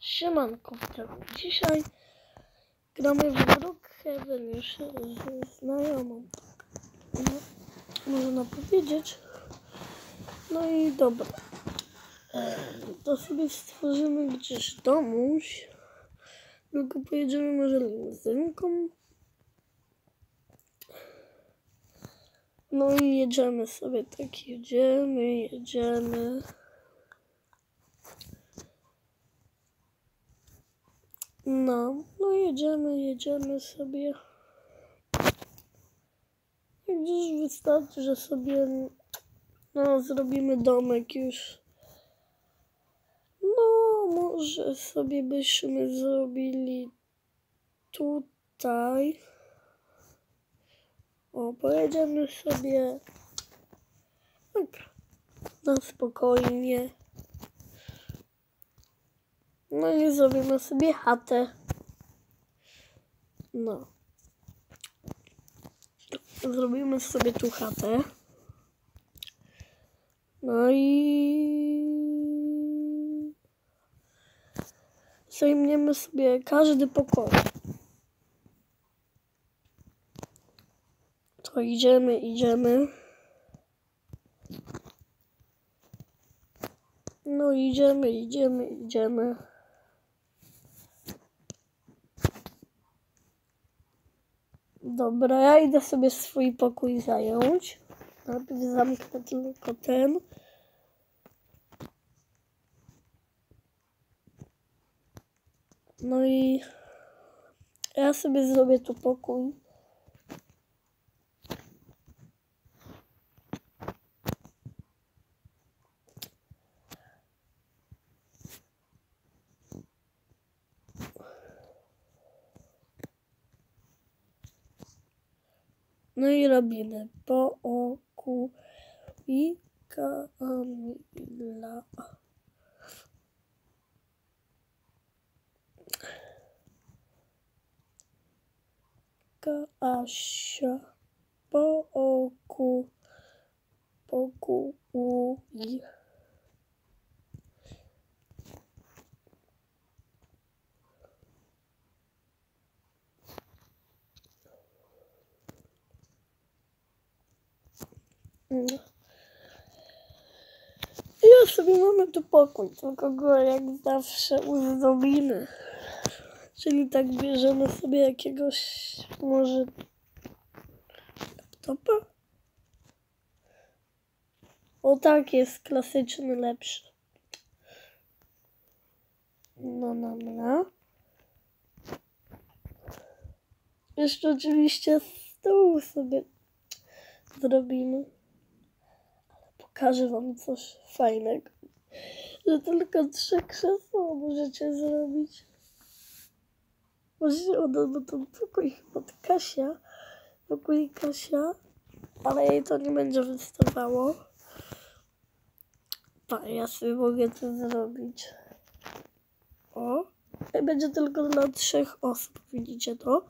Siemanko. Dzisiaj gramy w Brookhaven już z znajomą. No, można powiedzieć. No i dobra. E, To sobie stworzymy gdzieś domuś. Tylko pojedziemy może limuzynką. No i jedziemy sobie tak, jedziemy, jedziemy. No, no jedziemy, jedziemy sobie. Gdzieś wystarczy, że sobie no, zrobimy domek już. No, może sobie byśmy zrobili tutaj. O, pojedziemy sobie tak na spokojnie. No i zrobimy sobie chatę. No. Zrobimy sobie tu chatę. No i zajmiemy sobie każdy pokój. To idziemy, idziemy. No idziemy, idziemy, idziemy. Dobra, ja idę sobie swój pokój zająć. Najpierw zamknę tylko ten. No i ja sobie zrobię tu pokój. No i robimy po oku i Kamila. Kasia po oku poku u i No. Ja sobie mamy tu pokój, tylko go jak zawsze uzdobimy. Czyli tak bierzemy sobie jakiegoś może laptopa? O tak jest klasyczny lepszy. No, no, no. Jeszcze oczywiście stół sobie zrobimy. Pokażę wam coś fajnego. Że tylko trzy krzesła możecie zrobić. Właśnie ona ma ten pokój od Kasia. Pokój Kasia. Ale jej to nie będzie wystawało. Tak, ja sobie mogę to zrobić. O. I będzie tylko dla trzech osób. Widzicie to?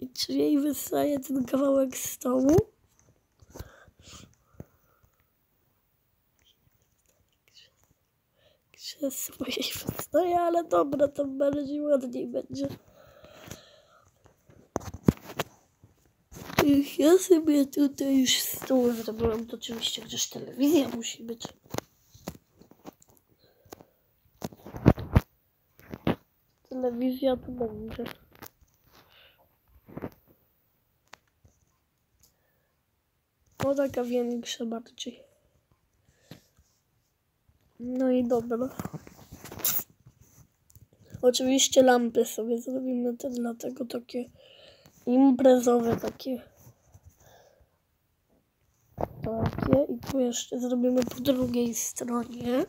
I czy jej wystaje ten kawałek stołu? Krzesło jej wystaje, ale dobra, to bardziej ładniej będzie. Ja sobie tutaj już stół zrobiłam, to oczywiście gdzieś telewizja musi być. Telewizja tu będzie. No taka większa bardziej. No i dobra. Oczywiście lampy sobie zrobimy te dlatego takie imprezowe takie. Takie i tu jeszcze zrobimy po drugiej stronie.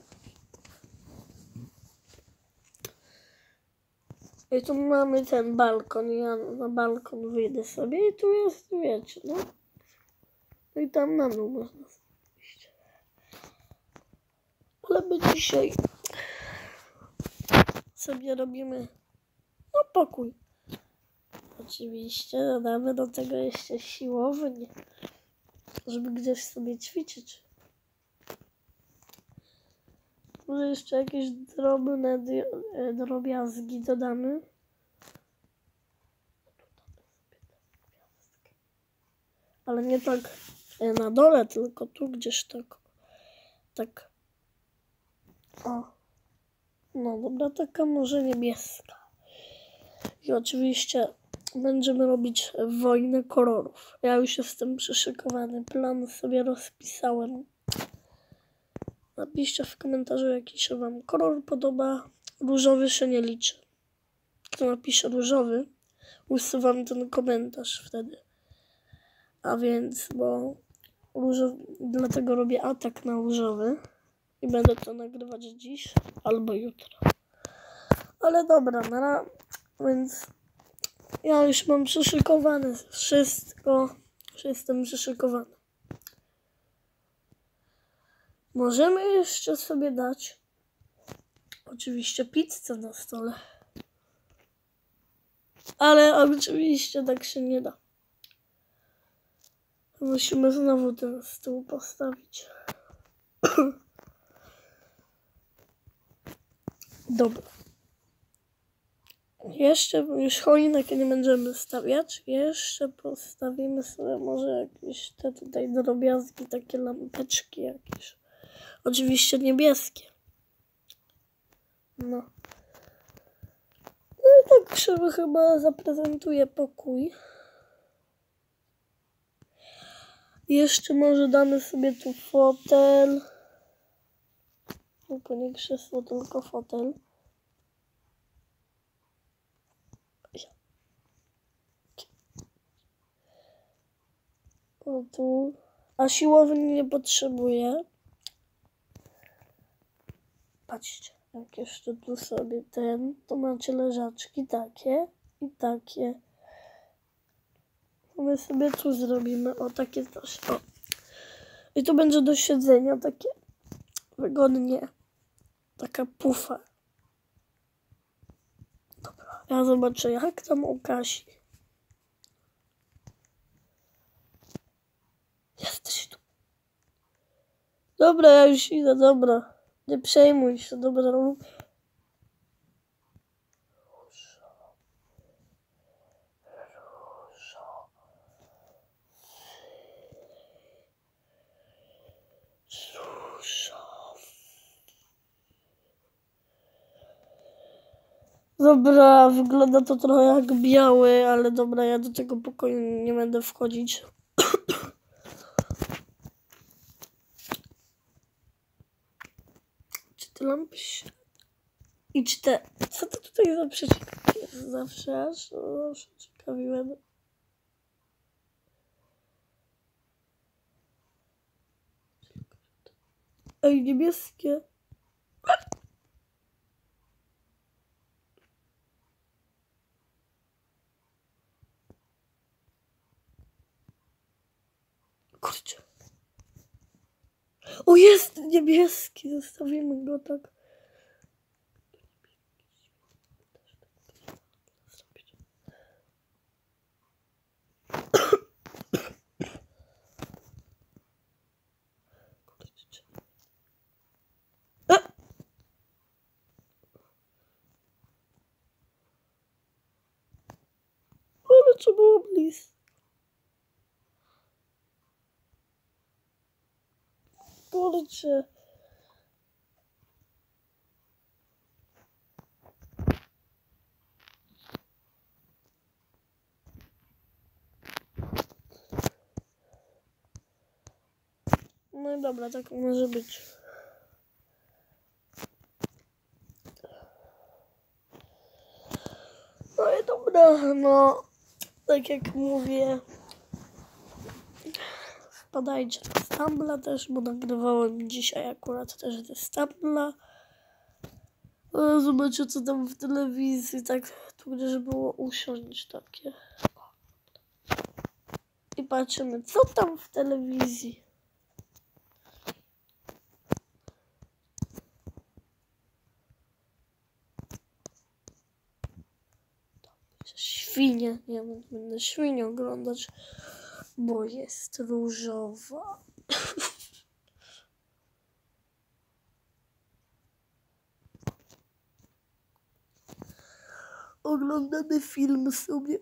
I tu mamy ten balkon. Ja na balkon wyjdę sobie i tu jest, wiecie, no. No i tam na dół można iść. Ale my dzisiaj sobie robimy no pokój. Oczywiście dodamy do tego jeszcze siłownię, żeby gdzieś sobie ćwiczyć. Może jeszcze jakieś drobne e, drobiazgi dodamy. Ale nie tak e, na dole, tylko tu gdzieś tak. Tak. O. No dobra, taka może niebieska. I oczywiście będziemy robić wojnę kolorów. Ja już jestem przyszykowany. Plan sobie rozpisałem. Napiszcie w komentarzu, jaki się Wam kolor podoba. Różowy się nie liczy. Kto napisze różowy, usuwam ten komentarz wtedy. A więc, bo różowy, dlatego robię atak na różowy i będę to nagrywać dziś albo jutro. Ale dobra, na ra- więc ja już mam przyszykowane wszystko. Już jestem przyszykowany. Możemy jeszcze sobie dać oczywiście pizzę na stole. Ale oczywiście tak się nie da. Musimy znowu ten stół postawić. Dobra. Jeszcze już choinek nie będziemy stawiać. Jeszcze postawimy sobie może jakieś te tutaj drobiazgi, takie lampeczki jakieś. Oczywiście niebieskie. No. No i tak chyba zaprezentuje pokój. Jeszcze może damy sobie tu fotel. Tylko nie krzesło, tylko fotel. O tu. A siłowni nie potrzebuję. Patrzcie, jak jeszcze tu sobie ten, to macie leżaczki takie i takie. My sobie tu zrobimy, o takie coś, o. I tu będzie do siedzenia takie wygodnie, taka pufa. Dobra, ja zobaczę jak tam u Kasi. Jesteś tu. Dobra, ja już idę, dobra. Nie przejmuj się, dobra. Dobra, wygląda to trochę jak biały, ale dobra, ja do tego pokoju nie będę wchodzić. Czy te lampy się... I czy te... Co to tutaj za przecinek jest zawsze aż? Zawsze ciekawiłem. Ej, niebieskie. Kurczę. O, jest niebieski. Zostawimy go tak. Co było blisko. Kurczę. No i dobra, tak może być. No i dobra, no tak jak mówię, wpadajcie na Stambla też, bo nagrywałem dzisiaj akurat też ze Stambla. No, Zobaczcie co tam w telewizji, tak tu gdzieś było usiąść takie. I patrzymy, co tam w telewizji. Świnie, ja będę świnię oglądać, bo jest różowa. Oglądamy film sobie.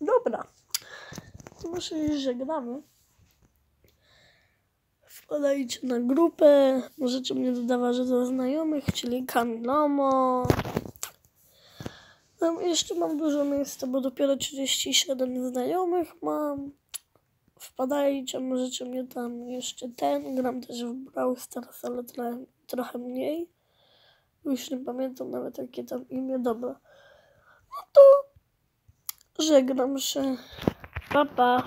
Dobra. Może się żegnamy. Wpadajcie na grupę. Możecie mnie dodawać do znajomych, czyli Kanlomo. Tam jeszcze mam dużo miejsca, bo dopiero 37 znajomych mam. Wpadajcie, możecie mnie tam jeszcze ten. Gram też w Brawl Stars, ale trochę, trochę mniej. Już nie pamiętam nawet jakie tam imię. Dobra. No to żegnam się. Pa, pa.